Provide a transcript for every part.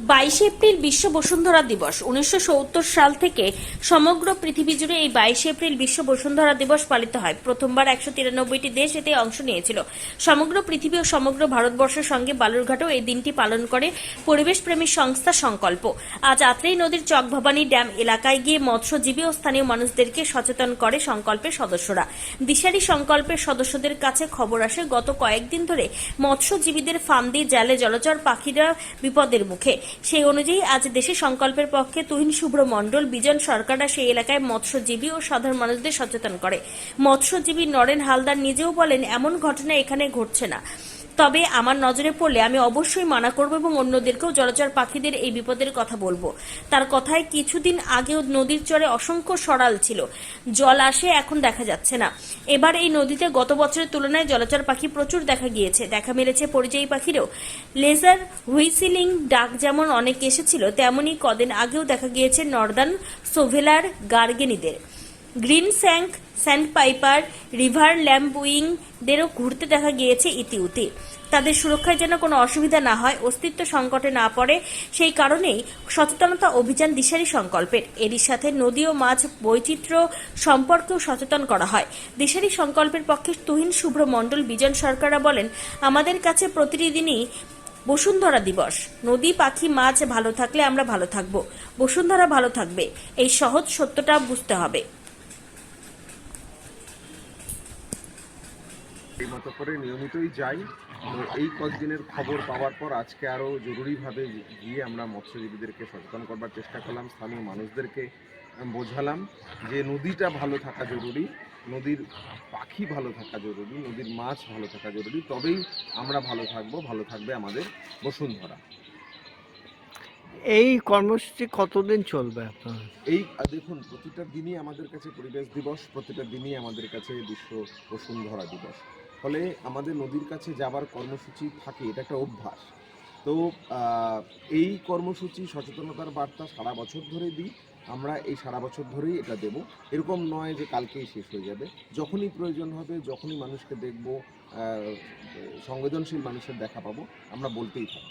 বাইশে এপ্রিল বিশ্ব বসুন্ধরা দিবস। উনিশশো সত্তর সাল থেকে সমগ্র পৃথিবী জুড়ে এই বাইশে এপ্রিল বিশ্ব বসুন্ধরা দিবস পালিত হয়। প্রথমবার একশো তিরানব্বইটি দেশ এতে অংশ নিয়েছিল। সমগ্র পৃথিবী ও সমগ্র ভারতবর্ষের সঙ্গে বালুরঘাটও এই দিনটি পালন করে পরিবেশপ্রেমী সংস্থা সংকল্প। আজ আত্রেই নদীর চকভবানী ড্যাম এলাকায় গিয়ে মৎস্যজীবী ও স্থানীয় মানুষদেরকে সচেতন করে সংকল্পের সদস্যরা। দিশারি সংকল্পের সদস্যদের কাছে খবর আসে গত কয়েকদিন ধরে মৎস্যজীবীদের ফান্দি জালে জলচর পাখিরা বিপদের মুখে। সেই অনুযায়ী আজ দেশে সংকল্পের পক্ষে তুহিন শুভ্র মণ্ডল, বিজন সরকাররা সেই এলাকায় মৎস্যজীবী ও সাধারণ মানুষদের সচেতন করে। মৎস্যজীবী নরেন হালদার নিজেও বলেন, এমন ঘটনা এখানে ঘটছে না। তবে আমার নজরে পড়লে আমি অবশ্যই মানা করব এবং অন্যদেরকেও জলচর পাখিদের এই বিপদের কথা বলব। তার কথায় কিছুদিন আগেও নদীর চরে অসংখ্য সরাল ছিল। জল আসে এখন দেখা যাচ্ছে না। এবার এই নদীতে গত বছরের তুলনায় জলচর পাখি প্রচুর দেখা গিয়েছে। দেখা মিলেছে পরিযায়ী পাখিরও। লেজার হুইসিলিং ডাক যেমন অনেক এসেছিল, তেমনি কদিন আগেও দেখা গিয়েছে নর্দার্ন সোভেলার গার্গেনিদের। Greenshank sandpiper river ল্যাম্বুইংদেরও ঘুরতে দেখা গিয়েছে ইতিউতি। তাদের সুরক্ষায় যেন কোনো অসুবিধা না হয়, অস্তিত্ব সংকটে না পড়ে, সেই কারণেই সচেতনতা অভিযান দিশারি সংকল্পের। এরই সাথে নদী ও মাছ বৈচিত্র্য সম্পর্কেও সচেতন করা হয়। দিশারি সংকল্পের পক্ষে তুহিন শুভ্র মণ্ডল বিজন সরকাররা বলেন, আমাদের কাছে প্রতিটি দিনই বসুন্ধরা দিবস। নদী, পাখি, মাছ ভালো থাকলে আমরা ভালো থাকব। বসুন্ধরা ভালো থাকবে। এই সহজ সত্যটা বুঝতে হবে। মতো করে নিয়মিতই যাই। তো এই কয়েকদিনের খবর পাওয়ার পর আজকে আরও জরুরিভাবে গিয়ে আমরা মৎস্যজীবীদেরকে সচেতন করবার চেষ্টা করলাম স্থানীয় মানুষদেরকে বোঝালাম যে নদীটা ভালো থাকা জরুরি নদীর পাখি ভালো থাকা জরুরি নদীর মাছ ভালো থাকা জরুরি তবেই আমরা ভালো থাকব ভালো থাকবে আমাদের বসুন্ধরা। এই কর্মসূচি কতদিন চলবে আপনার? এই দেখুন প্রতিটা দিনই আমাদের কাছে পরিবেশ দিবস প্রতিটা দিনই আমাদের কাছে বিশ্ব বসুন্ধরা দিবস। ফলে আমাদের নদীর কাছে যাবার কর্মসূচি থাকে এটা একটা অভ্যাস। তো এই কর্মসূচি সচেতনতার বার্তা সারা বছর ধরে দিই আমরা এই সারা বছর ধরেই এটা দেব। এরকম নয় যে কালকেই শেষ হয়ে যাবে। যখনই প্রয়োজন হবে যখনই মানুষকে দেখব সংবেদনশীল মানুষের দেখা পাবো আমরা বলতেই থাকব।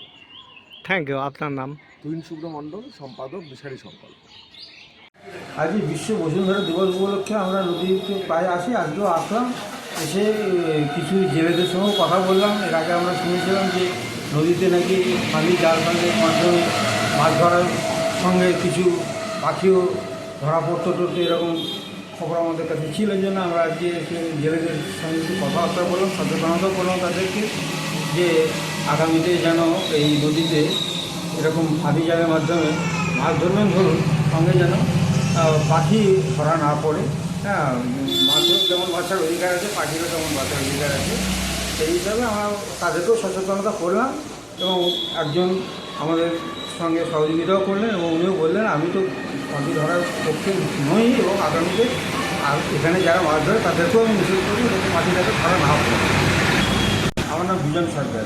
থ্যাংক ইউ আপনার নাম? তুহিন শুভ্র মণ্ডল সম্পাদক বিশারি সংকল্প। আজকে বিশ্ব বসুন্ধরা দিবস উপলক্ষে আমরা নদীতে প্রায় আসি আজকেও আসলাম। এসে কিছু জেলেদের সঙ্গেও কথা বললাম। এর আগে আমরা শুনেছিলাম যে নদীতে নাকি ফাঁদি জাল ফাঁদের মাধ্যমে মাছ ধরার সঙ্গে কিছু পাখিও ধরা পড়তো। টড়তো এরকম খবর আমাদের কাছে ছিল জন্য আমরা আজকে জেলেদের সঙ্গে একটু কথাবার্তা বললাম, সচেতনতা করলাম তাদেরকে যে আগামীতে যেন এই নদীতে এরকম ফাঁদি জালের মাধ্যমে মাছ ধরবেন। ধরুন, সঙ্গে যেন পাখি ধরা না পড়ে। হ্যাঁ মাছের যেমন বাঁচার অধিকার আছে, পাখিরও তেমন বাঁচার অধিকার আছে। সেই হিসাবে আমরা তাদেরকেও সচেতনতা করলাম এবং একজন আমাদের সঙ্গে সহযোগিতাও করলেন এবং উনিও বললেন, আমি তো পাখি ধরার পক্ষে নই এবং আগামীতে আর এখানে যারা মাছ ধরে তাদেরকেও আমি নিষেধ করব যাতে পাখিটাকে ধরা না পড়ে আমার নাম বিজন সরকার।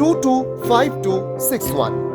two two five two six one